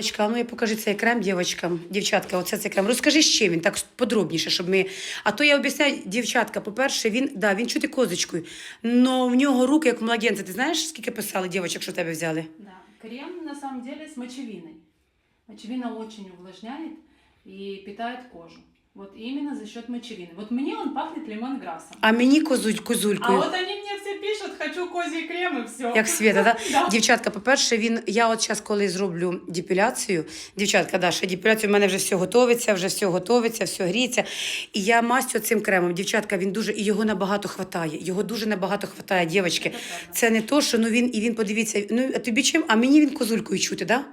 Дівчатка, ну я покажи цей крем дівчаткам. Дівчатка, оце цей крем. Розкажи, з чим він так подробніше, щоб ми. А то я об'ясняю, дівчатка, по-перше, він да, він чути козочкою. Но в нього руки, як у младенця. Ти знаєш, скільки писали дівчаток, що тебе взяли? Да. Крем на самом деле с мочевиной. Мочевина очень увлажняет и питает кожу. Вот именно за счет мочевины. Вот мне он пахнет лемонграссом. А мені козуль, А вот они хочу козі крем і все. Як світа, да? Да. Дівчатка, по-перше, він. Я от зараз, коли зроблю депіляцію, дівчатка, да, ще депіляцію, в мене вже все готовиться, вже все готовиться, все гріється. І я мастю цим кремом. Дівчатка, він дуже, і його набагато хватає. Його дуже набагато хватає, дівчатки. Це не то, що ну він і він подивіться. Ну а тобі чим? А мені він козулькою чути, да?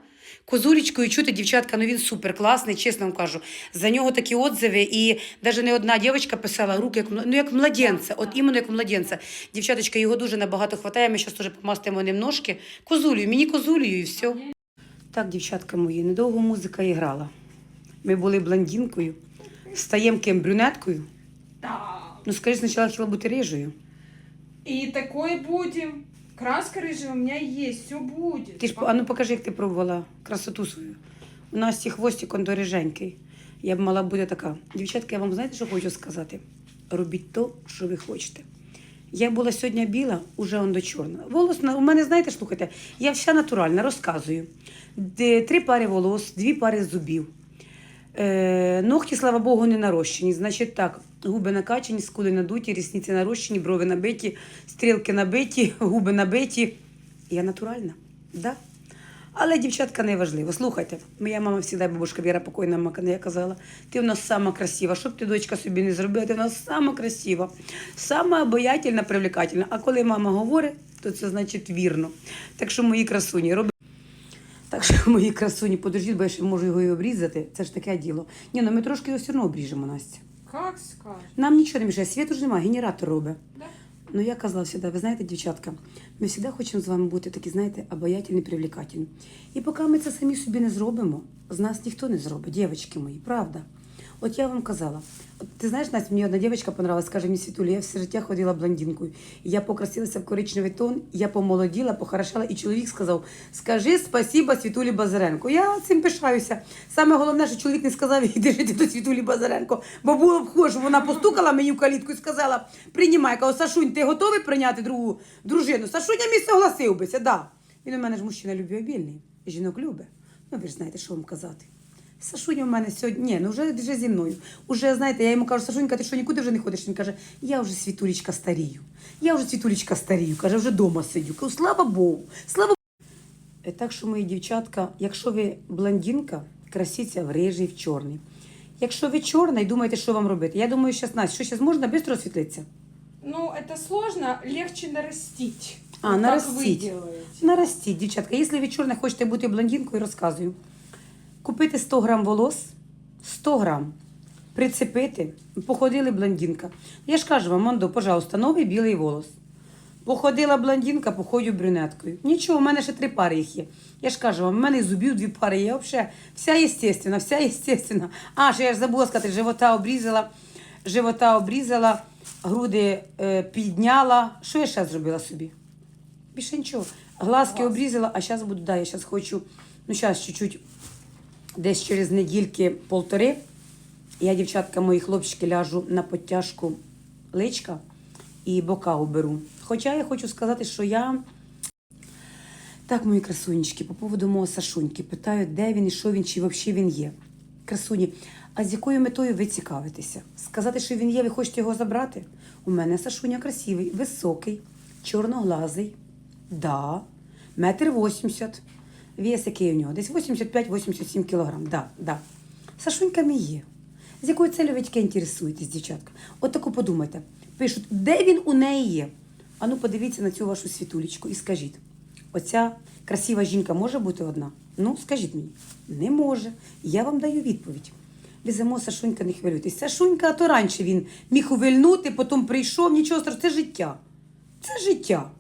Козулечкою чути, дівчатка, ну він супер класний, чесно вам кажу. За нього такі отзиви, і навіть не одна дівчинка писала руки, як, ну, як младенця, от іменно як младенця. Дівчаточка, його дуже набагато хватає. Ми зараз теж помастимо ним ножки. Козулею, мені козулею і все. Так, дівчатка мої, недовго музика і грала. Ми були блондинкою, стаємо ким брюнеткою. Да. Ну, скажи, спочатку хотіла бути рижею. И такое будем. Краска рыжая у меня есть, все будет. Ти ж а ну покажи, як ти пробувала красоту свою. У нас ці хвостик он доріженький. Я б мала бути така. Дівчатка, я вам знаєте, що хочу сказати? Робіть то, що ви хочете. Я була сьогодні біла, уже он до чорна. Волос у мене, знаєте, слухайте, я вся натуральна, розказую. Три пари волос, дві пари зубів. Е, ногті, слава Богу, не нарощені. Значить так, губи накачані, скули надуті, рісниці нарощені, брови набиті, стрілки набиті, губи набиті. Я натуральна, да? Але дівчатка не важливо. Слухайте, моя мама завжди, бабушка Віра покойна Маканея казала, ти в нас сама красива. Що ти, дочка, собі не зробила, ти в нас сама красива, сама обаятельна, привлекательна. А коли мама говорить, то це значить вірно. Так що мої красуні, робіть. Так що мої красуні, подождіть, бо я ще можу його і обрізати. Це ж таке діло. Ні, ну ми трошки його все одно обріжемо, Настя. Как скажеш? Нам нічого не мішає, світу ж немає, генератор робить. Да. Ну, я казала завжди, ви знаєте, дівчатка, ми завжди хочемо з вами бути такі, знаєте, обаятельні, привлекательні. І поки ми це самі собі не зробимо, з нас ніхто не зробить, дівчатки мої, правда. От я вам казала, ти знаєш, Настя, мені одна дівчинка понравилась, каже мені Світулі, я все життя ходила блондинкою. Я покрасилася в коричневий тон, я помолоділа, похорошала, і чоловік сказав: скажи спасіба Світулі Базаренко. Я цим пишаюся. Саме головне, що чоловік не сказав, іди жити до Світулі Базаренко. Бо було б хуже, вона постукала мені в калітку і сказала: приймай, каже, Сашунь, ти готовий прийняти другу дружину? Сашуня мій согласив бися, да. Він у мене ж мужчина любвеобільний, жінок любить. Ну, ви ж знаєте, що вам казати. Сашуня в мене сьогодні, ні, ну вже, вже зі мною. Уже, знаєте, я йому кажу, Сашунька, ти що нікуди вже не ходиш? Він каже, я вже світулечка старію. Я вже світулечка старію. Каже, вже вдома сидю. Кажу, слава Богу, слава Е, Так що, мої дівчатка, якщо ви блондинка, красіться в рижий, в чорний. Якщо ви чорна і думаєте, що вам робити, я думаю, зараз, Настя, що зараз можна швидко освітлитися? Ну, это сложно, легче нарастить. А, Ну, нарастить. Как вы делаете. Наростіть, дівчатка. Якщо ви чорна хочете бути блондинкою, розказую. Купити 100 грам волос, 100 грам, прицепити, походили блондинка. Я ж кажу вам, Мондо, пожалуйста, новий білий волос. Походила блондинка, походю брюнеткою. Нічого, у мене ще три пари їх є. Я ж кажу вам, у мене зубів дві пари є. Взагалі, вся естественно, вся естественно. А, ще я ж забула сказати, живота обрізала, живота обрізала, груди е, підняла. Що я ще зробила собі? Більше нічого. Глазки обрізала, а зараз буду, да, я зараз хочу, ну зараз чуть-чуть, десь через недільки полтори. Я, дівчатка, мої хлопчики, ляжу на підтяжку личка і бока уберу. Хоча я хочу сказати, що я. Так, мої красунечки, по поводу мого Сашуньки, питають, де він і що він, чи взагалі він є. Красуні, а з якою метою ви цікавитеся? Сказати, що він є, ви хочете його забрати? У мене Сашуня красивий, високий, чорноглазий. Да, метр вісімдесят. Вес який у нього? Десь 85-87 кілограм. Да, да. Сашунька мій є. З якою целью ви тільки інтересуєтесь, дівчатка? От таку подумайте. Пишуть, де він у неї є? А ну подивіться на цю вашу світулечку і скажіть, оця красива жінка може бути одна? Ну, скажіть мені, не може. Я вам даю відповідь. Віземо Сашунька, не хвилюйтесь. Сашунька, а то раніше він міг увильнути, потім прийшов, нічого страшного. Це життя. Це життя.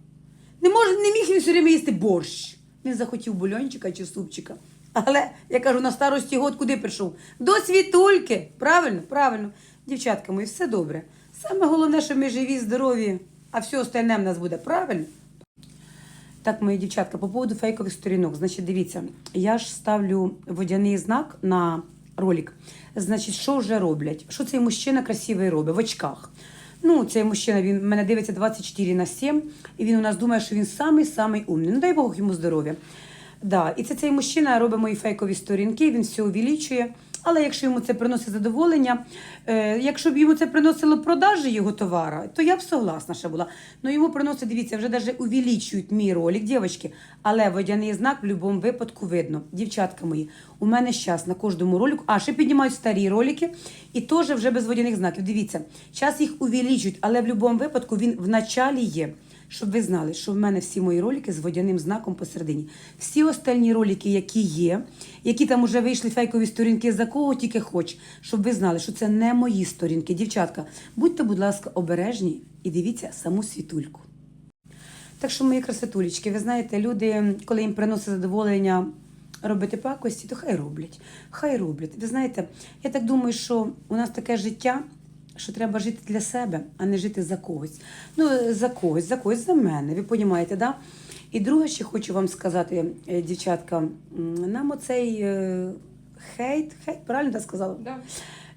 Не, може, не міг він все время їсти борщ. Він захотів бульончика чи супчика. Але я кажу, на старості год куди прийшов? До світульки. Правильно, правильно. Дівчатка мої, все добре. Саме головне, що ми живі, здорові, а все остальне в нас буде правильно. Так, мої дівчатка, по поводу фейкових сторінок. Значить, дивіться, я ж ставлю водяний знак на ролик. Значить, що вже роблять? Що цей мужчина красивий робить в очках? Ну, цей мужчина, він мене дивиться 24 на 7, і він у нас думає, що він самий-самий умний. Ну, дай Бог йому здоров'я. Да. І це цей мужчина робить мої фейкові сторінки, він все увеличує. Але якщо йому це приносить задоволення, е, якщо б йому це приносило продажі його товара, то я б согласна ще була. Ну йому приносить, дивіться, вже навіть увеличують мій ролик, дівчатки. Але водяний знак в будь-якому випадку видно. Дівчатка мої, у мене зараз на кожному ролику, а ще піднімають старі ролики і теж вже без водяних знаків. Дивіться, зараз їх увеличують, але в будь-якому випадку він в началі є. Щоб ви знали, що в мене всі мої ролики з водяним знаком посередині. Всі остальні ролики, які є, які там вже вийшли фейкові сторінки, за кого тільки хоч, щоб ви знали, що це не мої сторінки. Дівчатка, будьте, будь ласка, обережні і дивіться саму світульку. Так що, мої красотулечки, ви знаєте, люди, коли їм приносить задоволення робити пакості, то хай роблять. Хай роблять. Ви знаєте, я так думаю, що у нас таке життя, що треба жити для себе, а не жити за когось. Ну, за когось, за когось, за мене. Ви розумієте, да? І друге, ще хочу вам сказати, е, дівчатка, нам оцей е, хейт, хейт, правильно я сказала? Да.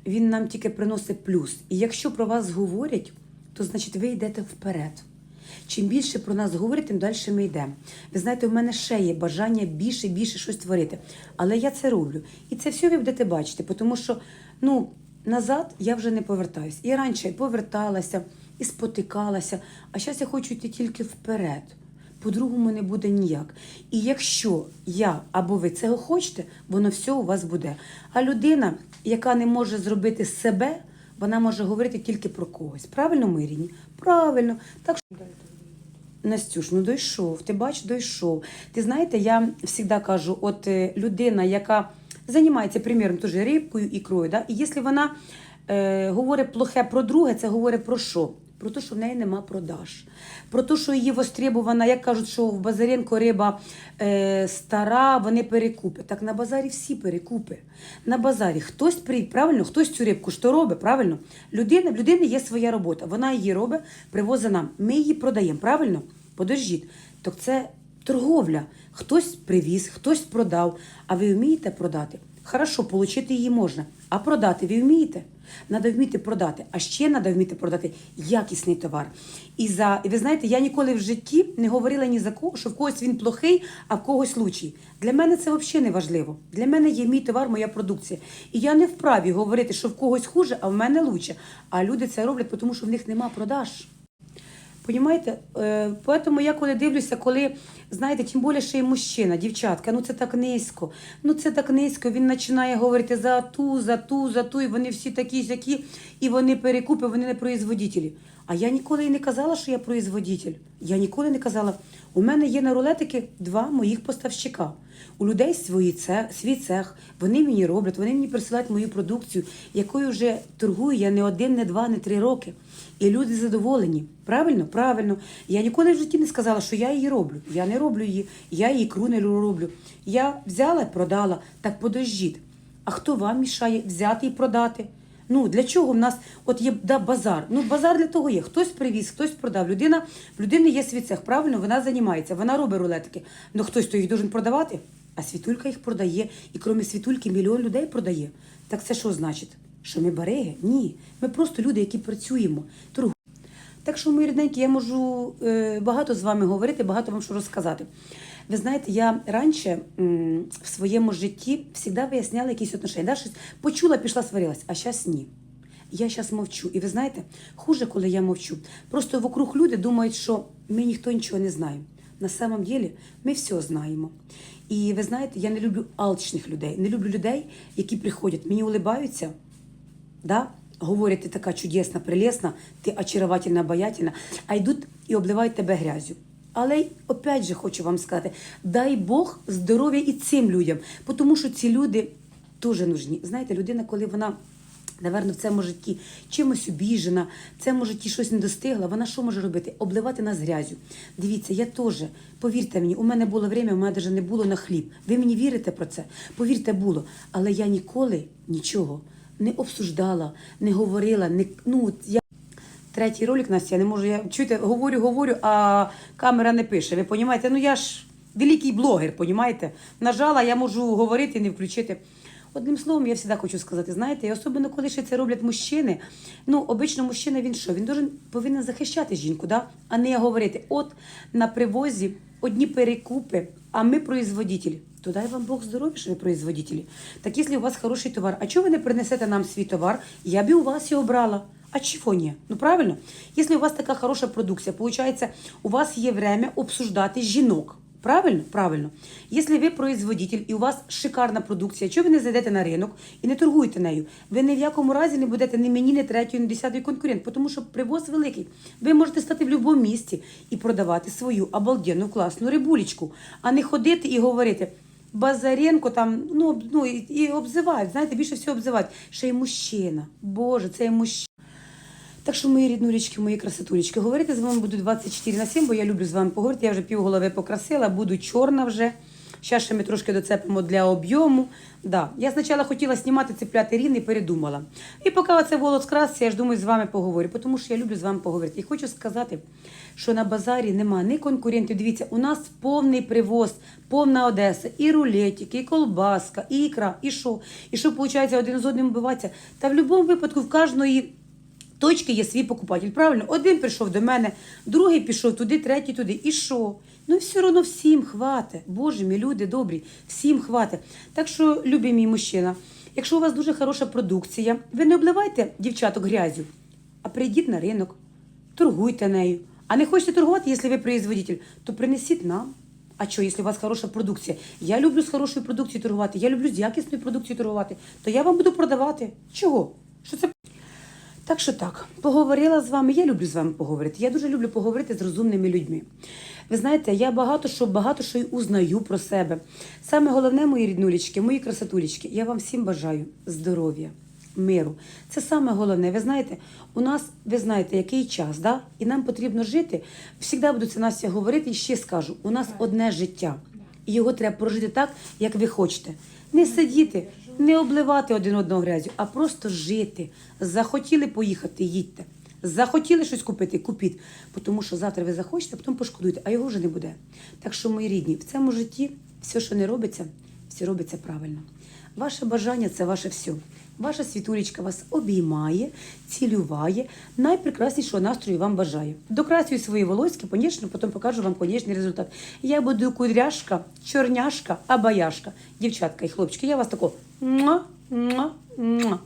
він нам тільки приносить плюс. І якщо про вас говорять, то значить ви йдете вперед. Чим більше про нас говорять, тим далі ми йдемо. Ви знаєте, у мене ще є бажання більше більше щось творити. Але я це роблю. І це все ви будете бачити, тому що ну, назад я вже не повертаюсь. І раніше поверталася, і спотикалася, а зараз я хочу йти тільки вперед. По-другому не буде ніяк. І якщо я або ви цього хочете, воно все у вас буде. А людина, яка не може зробити себе, вона може говорити тільки про когось. Правильно, Миріні? Правильно. Так що Настюш, ну дійшов, ти бач, дійшов. Ти знаєте, я завжди кажу, от е, людина, яка займається, приміром, теж рибкою, ікрою, да? і якщо вона е, говорить плохе про друге, це говорить про що? Про те, що в неї нема продаж. Про те, що її востребована, як кажуть, що в Базаренко риба е, стара, вони перекупи. Так на базарі всі перекупи. На базарі хтось при, правильно, хтось цю рибку що робить, правильно? Людина, в людини є своя робота. Вона її робить, привозить нам. Ми її продаємо, правильно? Подождіть. Так це торговля. Хтось привіз, хтось продав. А ви вмієте продати? Хорошо, отримати її можна. А продати ви вмієте? Треба вміти продати. А ще треба вміти продати якісний товар. І за і ви знаєте, я ніколи в житті не говорила ні за кого, що в когось він плохий, а в когось лучший. Для мене це взагалі не важливо. Для мене є мій товар, моя продукція. І я не вправі говорити, що в когось хуже, а в мене лучше. А люди це роблять, тому що в них нема продаж. Понімаєте? Е, Поэтому я коли дивлюся, коли, знаєте, тим більше і мужчина, дівчатка, ну це так низько, ну це так низько, він починає говорити за ту, за ту, за ту, і вони всі такі сякі, і вони перекупи, вони не производителі. А я ніколи і не казала, що я производитель. Я ніколи не казала. У мене є на рулетики два моїх поставщика. У людей свої це, свій цех, вони мені роблять, вони мені присилають мою продукцію, якою вже торгую я не один, не два, не три роки. І люди задоволені. Правильно? Правильно. Я ніколи в житті не сказала, що я її роблю. Я не роблю її, я її ікру не роблю. Я взяла продала. Так подождіть. А хто вам мішає взяти і продати? Ну для чого в нас от є да, базар? Ну базар для того є. Хтось привіз, хтось продав. Людина в людини є свій цех, правильно, вона займається, вона робить рулетики. Ну хтось то їх должен продавати, а світулька їх продає. І крім світульки, мільйон людей продає. Так це що значить? Що ми бареги? Ні. Ми просто люди, які працюємо. торгуємо. Так що, мої рідненькі, я можу е, багато з вами говорити, багато вам що розказати. Ви знаєте, я раніше в своєму житті завжди виясняла якісь отношення. Да, щось почула, пішла, сварилась, а зараз ні. Я зараз мовчу. І ви знаєте, хуже, коли я мовчу. Просто вокруг люди думають, що ми ніхто нічого не знаємо. На самом деле ми все знаємо. І ви знаєте, я не люблю алчних людей, не люблю людей, які приходять, мені улибаються, да? говорять, ти така чудесна, прелесна, ти очаровательна, обаятельна, а йдуть і обливають тебе грязю. Але опять же хочу вам сказати: дай Бог здоров'я і цим людям, тому що ці люди дуже нужні. Знаєте, людина, коли вона. Наверно, в цьому житті чимось обіжена, в цьому житті щось не достигла. Вона що може робити? Обливати нас грязю. Дивіться, я теж, повірте мені, у мене було время, у мене навіть не було на хліб. Ви мені вірите про це? Повірте, було. Але я ніколи нічого не обсуждала, не говорила, не ну я. Третій ролик Настя, я не можу. Я чуєте, говорю, говорю, а камера не пише. Ви розумієте? Ну я ж великий блогер, розумієте? Нажала, я можу говорити і не включити. Одним словом, я завжди хочу сказати, знаєте, і особливо коли ще це роблять мужчини. Ну, обично мужчина він що? Він должен, повинен захищати жінку, да? а не говорити: от на привозі одні перекупи, а ми производитель. То дай вам Бог здоров'я, що ви производителі. Так якщо у вас хороший товар, а чого ви не принесете нам свій товар? Я б у вас його брала. А чого ні? Ну правильно? Якщо у вас така хороша продукція, виходить, у вас є время обсуждати жінок. Правильно? Правильно. Якщо ви производитель і у вас шикарна продукція, чого ви не зайдете на ринок і не торгуєте нею? Ви ні в якому разі не будете ні мені, ні третьої, ні десятої конкурент, тому що привоз великий. Ви можете стати в будь-якому місці і продавати свою обалденну класну рибулечку, а не ходити і говорити. Базаренко там ну, ну і, і обзивають. Знаєте, більше всього обзивають. Ще й мужчина. Боже, це і мужчина. Так що, мої ріднулечки, мої красотулечки, говорити з вами буду 24 на 7, бо я люблю з вами поговорити. Я вже півголови покрасила, буду чорна вже. Зараз ще ми трошки доцепимо для об'єму. Да. Я спочатку хотіла знімати цепляти рівний, передумала. І поки оце волос краситься, я ж думаю, з вами поговорю, тому що я люблю з вами поговорити. І хочу сказати, що на базарі нема ні конкурентів. Дивіться, у нас повний привоз, повна Одеса, і рулетики, і колбаска, і ікра, і що. І що, виходить, один з одним вбиватися. Та в будь-якому випадку в кожної точки є свій покупатель. Правильно? Один прийшов до мене, другий пішов туди, третій туди. І що? Ну все одно всім хватить. Боже мій, люди добрі, всім хватить. Так що, любий мій мужчина, якщо у вас дуже хороша продукція, ви не обливайте дівчаток грязю, а прийдіть на ринок, торгуйте нею. А не хочете торгувати, якщо ви производитель, то принесіть нам. А що, якщо у вас хороша продукція? Я люблю з хорошою продукцією торгувати, я люблю з якісною продукцією торгувати, то я вам буду продавати. Чого? Що це? Так що так, поговорила з вами. Я люблю з вами поговорити. Я дуже люблю поговорити з розумними людьми. Ви знаєте, я багато що багато що й узнаю про себе. Саме головне, мої ріднулечки, мої красотулечки, я вам всім бажаю здоров'я, миру. Це саме головне. Ви знаєте, у нас, ви знаєте, який час, да? і нам потрібно жити. Всігда буду це Настя говорити і ще скажу: у нас одне життя. І його треба прожити так, як ви хочете. Не сидіти, не обливати один одного грязю, а просто жити. Захотіли поїхати, їдьте. Захотіли щось купити, купіть. Тому що завтра ви захочете, потім пошкодуєте, а його вже не буде. Так що, мої рідні, в цьому житті все, що не робиться, все робиться правильно. Ваше бажання це ваше все. Ваша світулечка вас обіймає, цілюває, найпрекраснішого настрою вам бажає. Докрасюю свої волоски, звісно, потім покажу вам конечний результат. Я буду кудряшка, чорняшка, абаяшка. Дівчатка і хлопчики, я вас тако муа, муа, муа.